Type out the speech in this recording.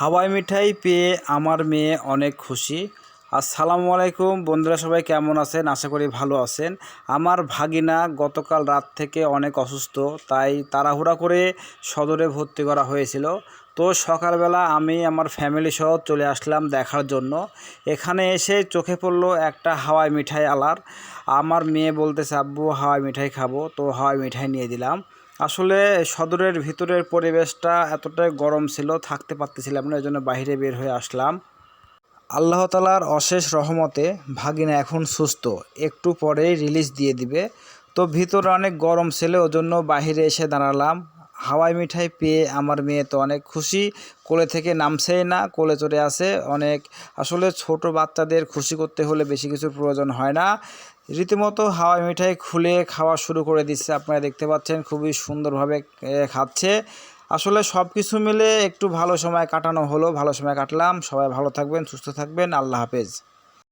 হাওয়াই মিঠাই পেয়ে আমার মেয়ে অনেক খুশি। আসসালামু আলাইকুম। বন্ধুরা সবাই কেমন আছেন? আশা করি ভালো আছেন। আমার ভাগিনা গতকাল রাত থেকে অনেক অসুস্থ, তাই তাড়াহুড়া করে সদরে ভর্তি করা হয়েছিল। তো সকালবেলা আমি আমার ফ্যামিলি সহ চলে আসলাম দেখার জন্য। এখানে এসে চোখে পড়ল একটা হাওয়াই মিঠাই আলার। আমার মেয়ে বলতেছে, আব্বু, হাওয়াই মিঠাই খাব। তো হাওয়াই মিঠাই নিয়ে দিলাম। আসলে সদরের ভিতরের পরিবেশটা এতটাই গরম ছিল, থাকতে পারতেছিলাম না এই জন্য বাইরে বের হয়ে আসলাম। আল্লাহ তালার অশেষ রহমতে ভাগিনা এখন সুস্থ, একটু পরেই রিলিজ দিয়ে দিবে। তো ভিতরে অনেক গরম ছিল, ওজন্য বাহিরে এসে দাঁড়ালাম। হাওয়াই মিঠাই পেয়ে আমার মেয়ে তো অনেক খুশি। কোলে থেকে নামছেই না, কোলে চড়ে আসে। অনেক আসলে ছোট বাচ্চাদের খুশি করতে হলে বেশি কিছুর প্রয়োজন হয় না। রীতিমতো হাওয়াই মিঠাই খুলে খাওয়া শুরু করে দিচ্ছে। আপনারা দেখতে পাচ্ছেন খুবই সুন্দরভাবে খাচ্ছে। আসলে সব কিছু মিলে একটু ভালো সময় কাটানো হলো। ভালো সময় কাটলাম। সবাই ভালো থাকবেন, সুস্থ থাকবেন। আল্লাহ হাফেজ।